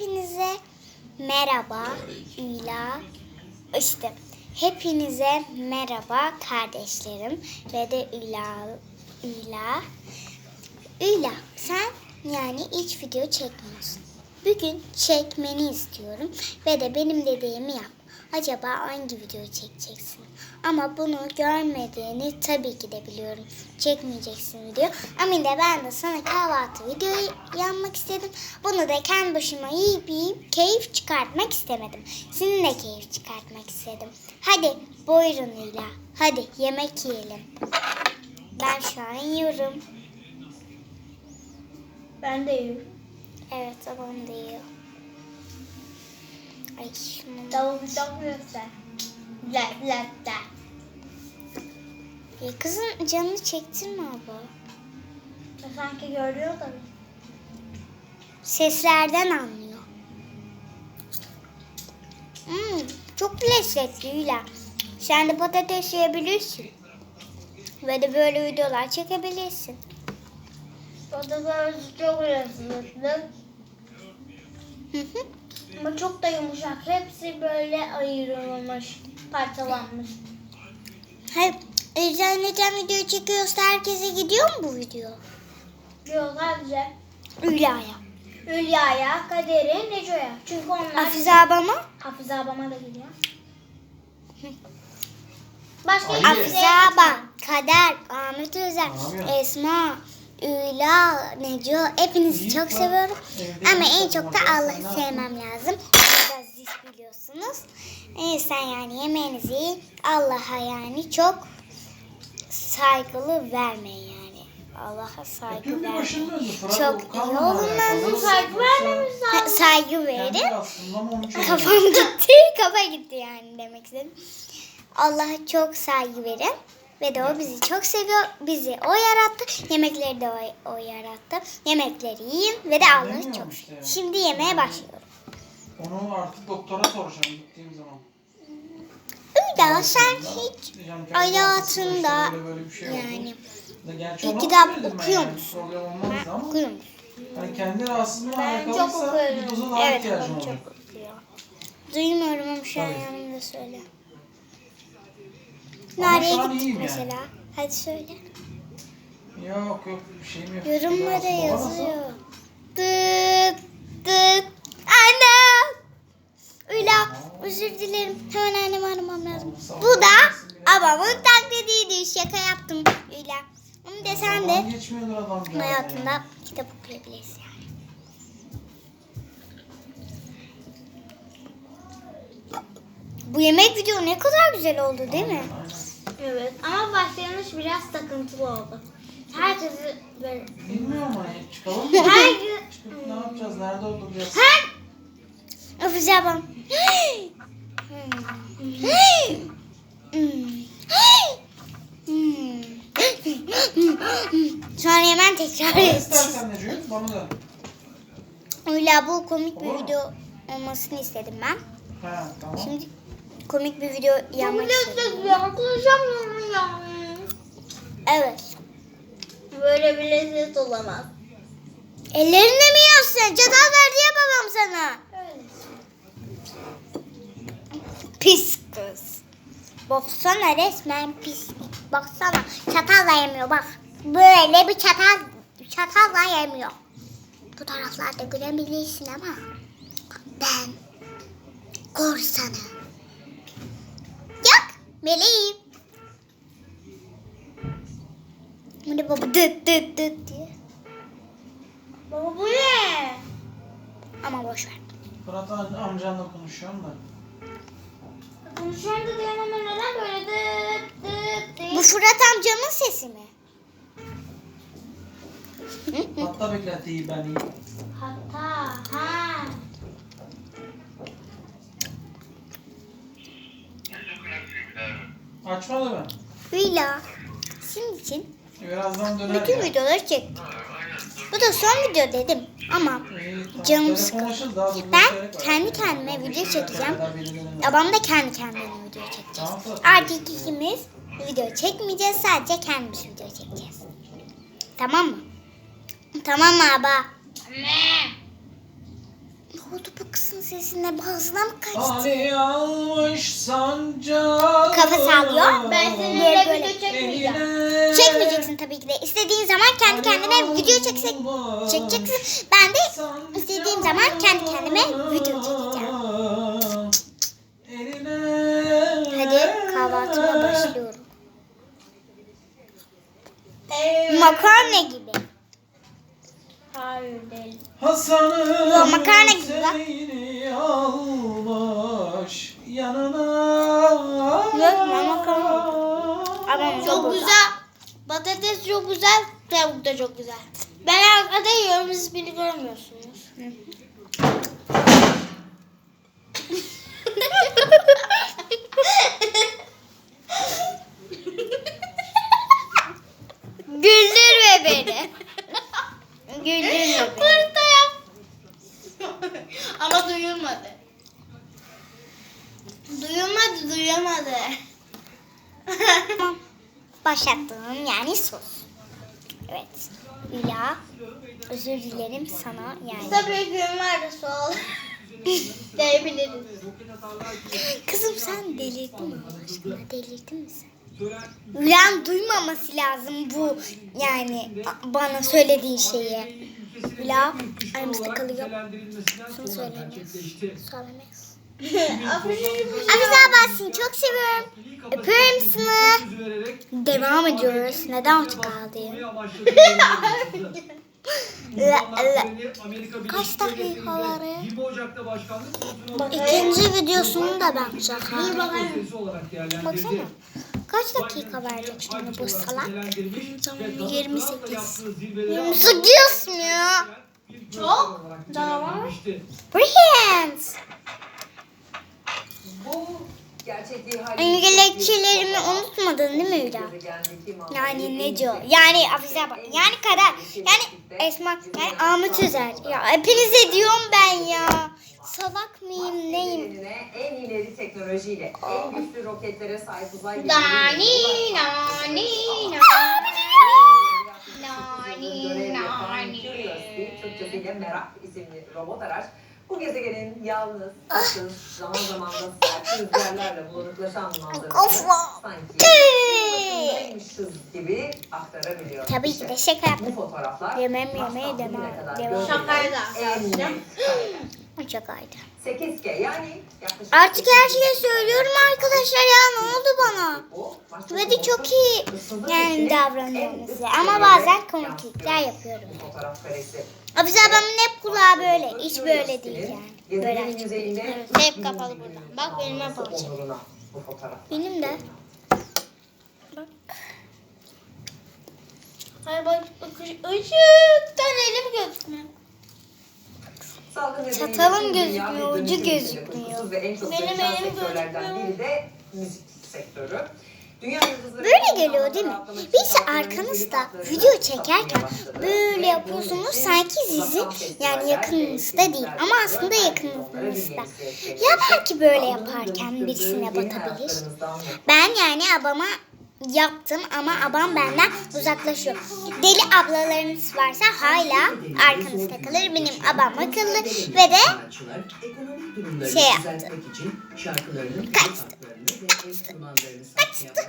hepinize merhaba Üla. İşte hepinize merhaba kardeşlerim ve de Üla. Üla. Üla sen yani hiç video çekmiyorsun. Bugün çekmeni istiyorum ve de benim dediğimi yap. Acaba hangi video çekeceksin? Ama bunu görmediğini tabii ki de biliyorum. Çekmeyeceksin video. Ama de ben de sana kahvaltı videoyu yapmak istedim. Bunu da kendi başıma yiyip yiyip keyif çıkartmak istemedim. Seninle keyif çıkartmak istedim. Hadi buyurun İla. Hadi yemek yiyelim. Ben şu an yiyorum. Ben de yiyorum. Evet babam da yiyor. Ay şunu Tavuk çok güzel. La la la. Ya kızın canını çektirme abla. Sanki görüyor da. Seslerden anlıyor. Hmm, çok lezzetli Hüla. Sen de patates yiyebilirsin. Ve de böyle videolar çekebilirsin. Patates çok lezzetli. Hı hı. Ama çok da yumuşak. Hepsi böyle ayrılmış, parçalanmış. Hayır, Ecem neden video çekiyorsa herkese gidiyor mu bu video? Yok sadece Hüla'ya. Hülya'ya, Kader'e, Neco'ya. Çünkü onlar Hafize abama. Hafize abama da gidiyor. Başka Ali. Hafize abla, Kader, Ahmet Özer, Abi. Esma, Üla, Neco hepinizi çok seviyorum. Ama en çok da Allah'ı sevmem lazım. Ziş biliyorsunuz. E, sen yani yemeğinizi. Allah'a yani çok saygılı vermeyin yani. Allah'a saygı başında vermeyin. Çok iyi olun lazım. saygı vermemiz lazım. Saygı verin. Kafam gitti. Kafa gitti yani demek istedim. Allah'a çok saygı verin. Ve de o bizi çok seviyor. Bizi o yarattı. Yemekleri de o, o yarattı. Yemekleri yiyin ve de Allah'ı çok işte. seviyor. Şimdi yemeğe başlıyorum. Onu artık doktora soracağım gittiğim zaman. Üda sen hiç hayatında şey yani ona kitap okuyor yani, musun? Ama okuyor musun? hani kendi rahatsızlığına Ben çok okuyorum. bir doza daha Evet ihtiyacım olur. Duymuyorum ama şu an yanımda söyle. Nereye gittik iyiyim yani. mesela? Hadi söyle. Yok yok bir şeyim yok. Yorumlara yazıyor. Dilerim. Hemen annemi aramam lazım. Bu da babamın taklidiydi. Şaka yaptım Üla. Ama de sen Zaman de hayatında kitap okuyabilirsin yani. Bu yemek video ne kadar güzel oldu değil mi? Evet ama başlangıç biraz takıntılı oldu. Herkesi böyle... Bilmiyorum hani çıkalım mı? Her. Çıkıp ne yapacağız? Nerede oturacağız? Her ablam. Sonra hemen tekrar Bana edeceğiz. bana da. Öyle bu komik bir Olur mu? video olmasını istedim ben. Ha tamam. Şimdi komik bir video yapmak istedim. Ya, konuşamıyorum ya. Evet. Böyle bir lezzet olamaz. Ellerine mi yiyorsun? Çatal verdi ya babam sana. Öyle. Pis kız. Baksana resmen pis. Baksana çatalla yemiyor bak. Böyle bir çatal çatalla yemiyor. Bu taraflarda görebilirsin ama ben korsanım. Yok meleğim. Bu ne baba dıt dıt dıt diye. Baba bu ne? Ama boş ver. Fırat am- amcanla konuşuyorum da. Konuşuyorum da diyorum ama neden böyle dıt dıt dıt. Bu Fırat amcamın sesi mi? Hatta beklentiyi ben iyi. Hatta ha. Açma da ben. Hüla. Şimdi için Birazdan döner bütün ya. videoları çektim. Bu da son video dedim ama. Canım sıkıldı. Ben kendi kendime video çekeceğim. Babam da kendi kendine video çekeceğiz. Artık ikimiz video çekmeyeceğiz sadece kendimiz video çekeceğiz. Tamam mı? Tamam mı abi? Anne. Oldu bu kızın sesine? Boğazına mı kaçtı? Ay almış sancak. Kafa sallıyor. Ben seninle böyle. video çekmeyeceğim. Eline Çekmeyeceksin tabii ki de. İstediğin zaman kendi kendine video çeksek çekeceksin. Ben de istediğim zaman kendi kendime video çekeceğim. Hadi kahvaltıma başlıyorum. Makarna gibi. Hayır değil. Hasan'ım Ya, makarna gibi almış yanına. Yok, makarna. Ama Çok güzel. Patates çok güzel. Tavuk da çok güzel. Ben arkada yiyorum. Siz beni görmüyorsunuz. Güldürme Güldürme beni. Burada yap. Ama duyulmadı. Duyulmadı. Tamam. Başlattığım yani sos. Evet. Hülya. Özür dilerim sana yani. Tabii gün vardı sol. Diyebiliriz. Kızım sen delirdin mi Allah aşkına? Delirdin mi sen? Hülya'nın duymaması lazım bu yani bana söylediğin şeyi. Hülya aramızda kalıyor. Şunu söylemeyiz. Söylemeyiz. Afize ablasını çok seviyorum. Öpüyorum seni. Devam ediyoruz. Neden açık kaldı? Kaç dakikaları? 20 Ocak'ta başkanlık İkinci videosunu da ben çakar. otoritesi olarak değerlendirdi. Baksana. Kaç dakika verecek şimdi bu salak? Tamam 28. 28 mi ya? Çok. Daha var. Brilliant. İngilizcelerimi unutmadın değil mi Hülya? Yani ne diyor? Yani Afize bak. Yani kader. Yani Esma. Yani Ahmet Özer. Ya hepinize diyorum ben ya. Salak mıyım neyim? En ileri teknolojiyle, en güçlü roketlere sahip uzay Nani, gemileri- nani, Nani, görev yapan Curiosity, Türkçesiyle Merak isimli robot araç bu gezegenin yalnız, ıssız, zaman zaman da sert rüzgarlarla bulanıklaşan manzarasını Of. sanki başındaymışız gibi aktarabiliyor. Tabii ki de şaka yaptım. Bu fotoğraflar Yemem, yemeye devam- devam. Şakaydı en arkadaşlar. net kareler. O çok aydı. 8K yani yaklaşık Artık her şeyi söylüyorum arkadaşlar ya ne oldu bana? Ve de çok iyi yani davranıyorum size. Ama bazen komiklikler yapıyorum. Bu fotoğraf karesi. Afize ablamın hep kulağı böyle. Hiç böyle değil yani. Böyle açık. yüzeyinde Hep kapalı burada. Bak benim hep açık. Benim de. Bak. Hayır bak ışıktan elim gözükmüyor. Çatalım gözükmüyor, ucu gözükmüyor. Benim elim gözükmüyor. biri de müzik sektörü. Böyle geliyor değil mi? Biz arkanızda video çekerken böyle yapıyorsunuz sanki sizin yani yakınınızda değil ama aslında yakınınızda. Ya belki böyle yaparken birisine batabilir. Ben yani abama yaptım ama abam benden uzaklaşıyor. Deli ablalarınız varsa hala arkanızda kalır. Benim abam akıllı ve de Şey yaptı. Kaçtı. satmaya başladı.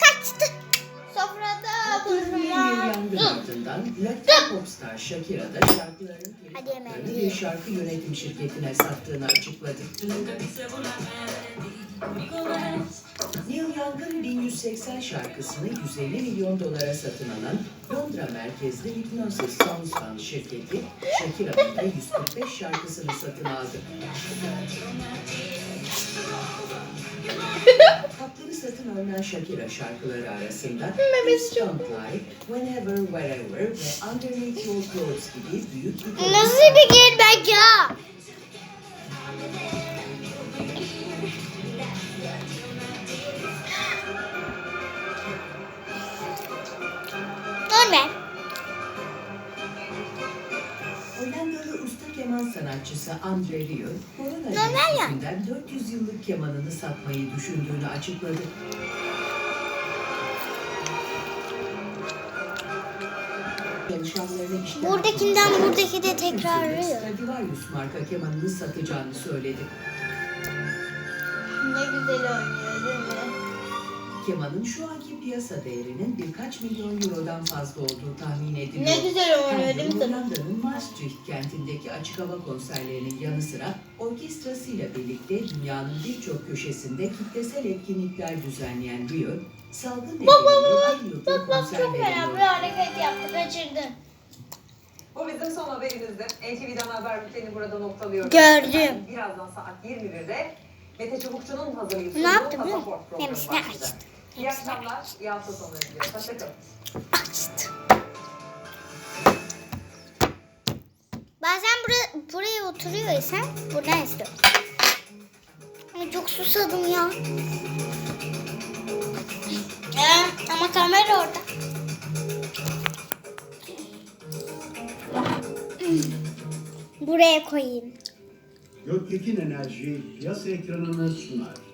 kaçtı. Sofrada popstar Shakira da şarkılarının telif bir şarkı yönetim şirketine sattığını açıkladı. Neil Young'ın 1180 şarkısını 150 milyon dolara satın alan Londra merkezli Hypnosis Sounds şirketi Shakira'nın da 145 şarkısını satın aldı. Hakları satın alınan Shakira şarkıları arasında Please Don't Lie, Whenever, Wherever ve Underneath Your Clothes gibi büyük bir Nasıl bir gelmek ya? Keman sanatçısı Andre Rieu, korona yani. yüzünden 400 yıllık kemanını satmayı düşündüğünü açıkladı. çalışanlarına işten Buradakinden atılması buradaki de tekrarlıyor. Stradivarius marka kemanını satacağını söyledi. Ne güzel oynuyor değil mi? Kemanın şu anki piyasa değerinin birkaç milyon eurodan fazla olduğu tahmin ediliyor. Ne güzel oynuyor değil mi? Hollanda'nın Maastricht kentindeki açık hava konserlerinin yanı sıra orkestrasıyla birlikte dünyanın birçok köşesinde kitlesel etkinlikler düzenleyen Rio, salgın nedeniyle bir yıldır Bak bak konser çok bir veremiyor. hareket yaptı kaçırdı. Bu bizim son haberimizdi. NTV'den haber bülteni burada noktalıyoruz. Gördüm. Birazdan saat 21'de Mete Çubukçu'nun hazırlayıp Ne sunduğu pasaport programı açtı. İyi akşamlar, iyi hafta. Hoşçakalın. Açtı. Bazen bura, buraya oturuyor isen buradan istiyor. Ay çok susadım ya. Ee, ama kamera orada. Buraya koyayım. Göktekin Enerji piyasa ekranını sunar.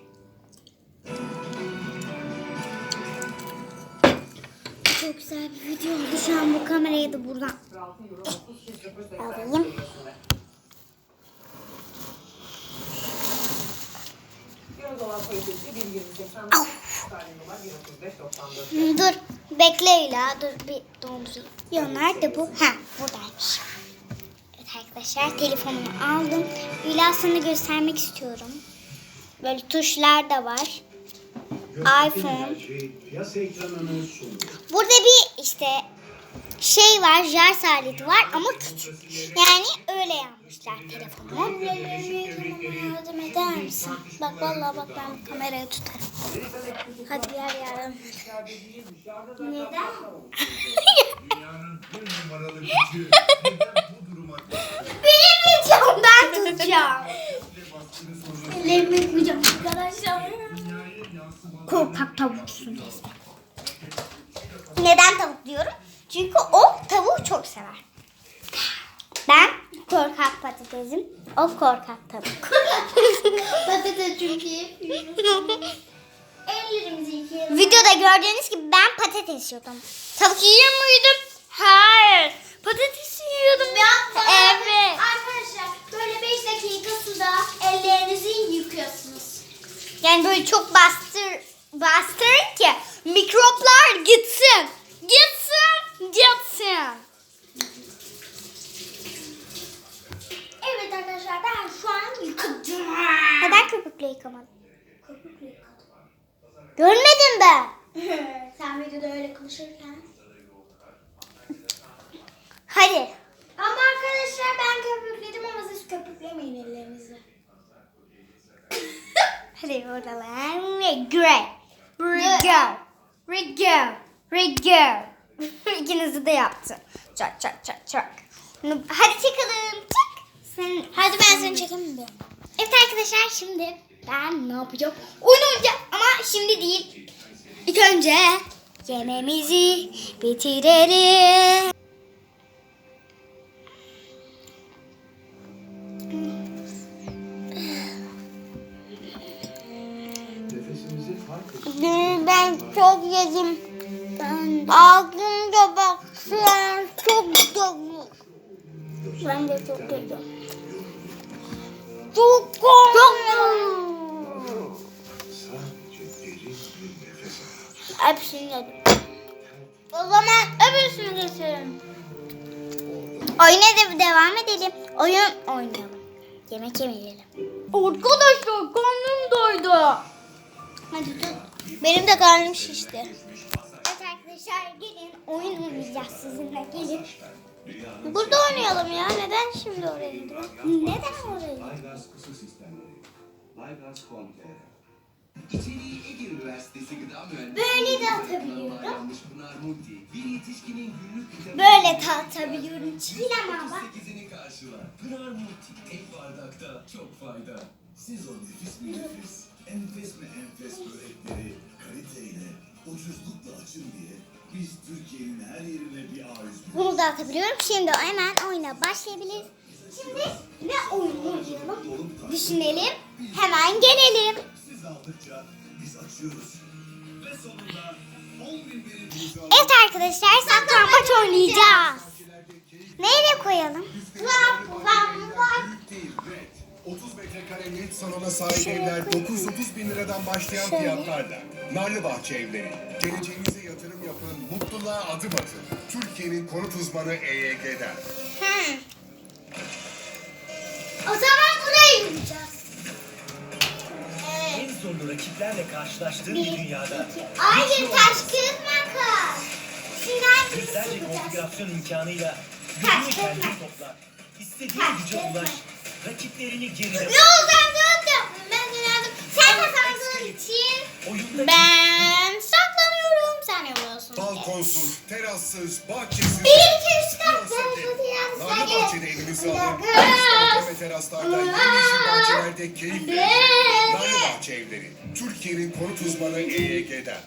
Çok güzel bir video oldu. Şu an bu kamerayı da buradan 46 euro 30 çift sıfır seksen alayım. seviyesinde. Euro dolar paritesi 1.20.80 sterlin dolar 1.35.94. Dur bekle Hülya. Dur bir dondurayım. Ya nerede bu? Ha buradaymış. Evet arkadaşlar telefonumu aldım. Sana göstermek istiyorum. Böyle tuşlar da var. İPhone. Burada bir işte şey var, jar aleti var ama küçük. Yani öyle yapmışlar telefonu. Yardım eder misin? Bak vallahi bak ben kamerayı tutarım. Hadi gel yardım. Neden? Dünyanın bir numaralı gücü neden bu duruma Benim videom ben tutacağım. baskını soruyor? Ellerimi yıkayacağım arkadaşlar. Dünyayı yansımalı Korkak tavuksun resmen. Neden tavuk diyorum? Çünkü o tavuğu çok sever. Ben korkak patatesim, o korkak. Patates çünkü Ellerimizi yıkayalım. Videoda gördüğünüz gibi ben patates yiyordum. Tavuk yiyor muydum? Hayır. Patates yiyordum ya. Evet. Arkadaşlar böyle 5 dakika suda ellerinizi yıkıyorsunuz. Yani böyle çok bastır bastırın ki mikroplar gitsin. Gitsin, gitsin. Evet arkadaşlar ben şu an yıkadım. Neden köpükle yıkamadın? Görmedim ben. Sen videoda öyle konuşurken. Hadi. Ama arkadaşlar ben köpükledim ama siz köpüklemeyin ellerinizi. Hadi oralar. Regret. Regret. Regret. Regret. İkinizi de yaptı. Çak çak çak çak. Hadi çıkalım. Çık. Sen, Hadi ben seni çekemiyorum. Evet arkadaşlar şimdi ben ne yapacağım? Oyun oynayacağım ama şimdi değil. İlk önce yememizi bitirelim. Dün ben çok yedim. Ağzımda bak şu an çok dolu. Ben de çok yedim. Çok nefes alın. Hepsini yedim. O zaman öbürsünü geçelim. Oyuna da devam edelim. Oyun oynayalım. Yemek yemeyelim. Arkadaşlar karnım doydu. Hadi tut. Benim de karnım şişti. Evet arkadaşlar gelin oyun oynayacağız sizinle gelin. Burada oynayalım ya. Neden şimdi oraya gidiyoruz? Neden oraya? Böyle de atabiliyorum. bir Böyle tatabiliyorum. Çiğdem ama. 8'ini karşılar. Pınar Multi, tek bardakta çok fayda. Siz o nefis nefis, enfes mi enfes börekleri kaliteyle, ucuzlukla açın diye biz Türkiye'nin her yerine bir A101 Bunu da atabiliyorum. Şimdi hemen oyuna başlayabiliriz. Şimdi ne oyun oynayalım? Düşünelim. Hemen gelelim. siz aldıkça biz açıyoruz. Ve sonunda 10 bin verimliyiz Evet arkadaşlar saklambaç oynayacağız. Nereye koyalım? Büyük değil, net. 30 metrekare net salona sahip evler 930 bin liradan başlayan fiyatlarla. Narlı Bahçe Evleri. Geleceğinize yatırım yapın, mutluluğa adım atın. Türkiye'nin konut uzmanı EYG'den. Hı. O zaman burayı yiyeceğiz. Evet. En zorlu rakiplerle karşılaştığın bir dünyada Hayır taş kağıt makas. Şimdi hangimizi yüzlerce konfigürasyon imkanıyla kendin kaç. topla. İstediğin güce ulaş. Rakiplerini geride sen kağıt yaptın. Ben kazandım. Sen kazandığın için Oyunda ben saklanıyorum. Sen yapıyorsun. Balkonsuz, terassız, bahçesiz. Bir, iki, üç, de- Narlı sekiz. Bahçe'de. Dokuz. Üst ve teraslarda yemyeşil bahçelerde keyif verin. Beş. Narlı Bahçe Evleri. Türkiye'nin konut uzmanı EYG'den.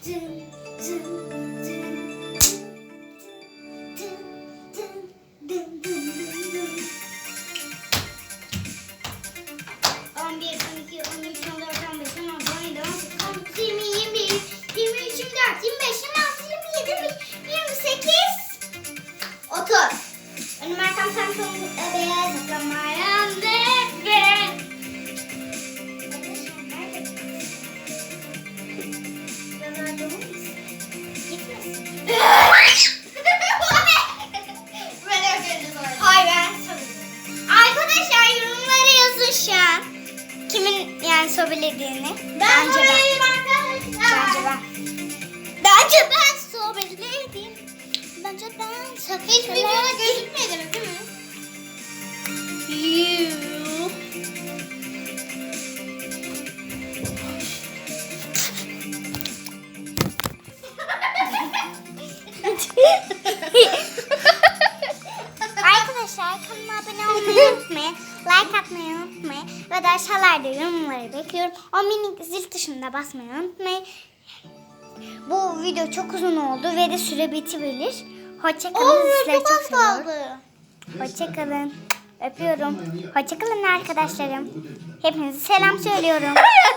Aşağılarda yorumları bekliyorum. O minik zil tuşuna basmayı unutmayın. Bu video çok uzun oldu ve de süre bitebilir. Hoşçakalın. Sizleri çok seviyorum. Hoşçakalın. Öpüyorum. Hoşçakalın arkadaşlarım. Hepinize selam söylüyorum.